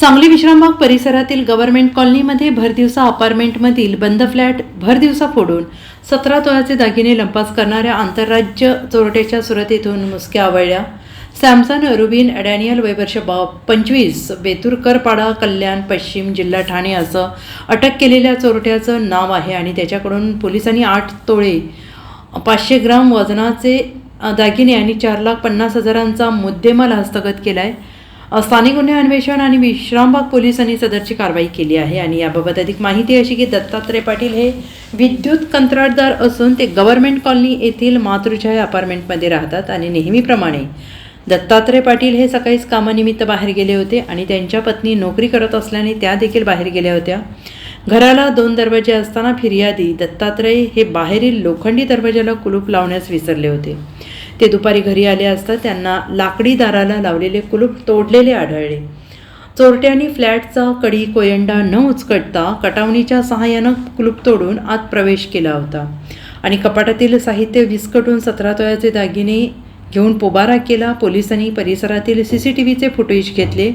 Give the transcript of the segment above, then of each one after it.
सांगली विश्रामबाग परिसरातील गव्हर्नमेंट कॉलनीमध्ये भरदिवसा अपार्टमेंटमधील बंद फ्लॅट भरदिवसा फोडून सतरा तोळ्याचे दागिने लंपास करणाऱ्या आंतरराज्य चोरट्याच्या सुरत मुसक्या आवळल्या. सॅमसन रुबिन डॅनियल वैवर्ष बा पंचवीस बेतुरकरपाडा कल्याण पश्चिम जिल्हा ठाणे असं अटक केलेल्या चोरट्याचं नाव आहे आणि त्याच्याकडून पोलिसांनी आठ तोळे पाचशे ग्राम वजनाचे दागिने आणि चार लाख पन्नास हजारांचा मुद्देमाल हस्तगत केला आहे स्थानिक गुन्हे अन्वेषण आणि विश्रामबाग पोलिसांनी सदरची कारवाई केली आहे आणि याबाबत अधिक माहिती अशी की दत्तात्रय पाटील हे विद्युत कंत्राटदार असून ते गव्हर्नमेंट कॉलनी येथील मातृछाया अपार्टमेंटमध्ये राहतात आणि नेहमीप्रमाणे दत्तात्रय पाटील हे सकाळीच कामानिमित्त बाहेर गेले होते आणि त्यांच्या पत्नी नोकरी करत असल्याने त्या देखील बाहेर गेल्या होत्या. घराला दोन दरवाजे असताना फिर्यादी दत्तात्रय हे बाहेरील लोखंडी दरवाजाला कुलूप लावण्यास विसरले होते. ते दुपारी घरी आले असता त्यांना लाकडी दाराला लावलेले कुलूप तोडलेले आढळले. चोरट्यांनी फ्लॅटचा कडी कोयंडा न उचकटता कटावणीच्या सहाय्यानं कुलूप तोडून आत प्रवेश केला होता. आणि कपाटातील साहित्य विस्कटून सतरा तोळ्याचे दागिने घेऊन पोबारा केला. पोलिसांनी परिसरातील सी सी टी व्हीचे फुटेज घेतले.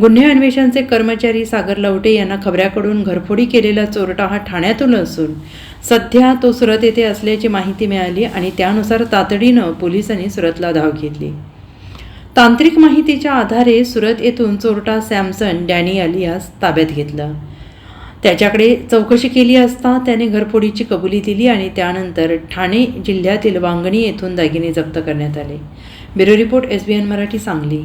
गुन्हे अन्वेषणचे कर्मचारी सागर लवटे यांना खबऱ्याकडून घरफोडी केलेला चोरटा हा ठाण्यातून असून सध्या तो सुरत येथे असल्याची माहिती मिळाली आणि त्यानुसार तातडीनं पोलिसांनी सुरतला धाव घेतली. तांत्रिक माहितीच्या आधारे सुरत येथून चोरटा सॅमसन डॅनियल यास ताब्यात घेतला. त्याच्याकडे चौकशी केली असता त्याने घरफोडीची कबुली दिली आणि त्यानंतर ठाणे जिल्ह्यातील वांगणी येथून दागिने जप्त करण्यात आले. Bureau report S B N Marathi Sangli.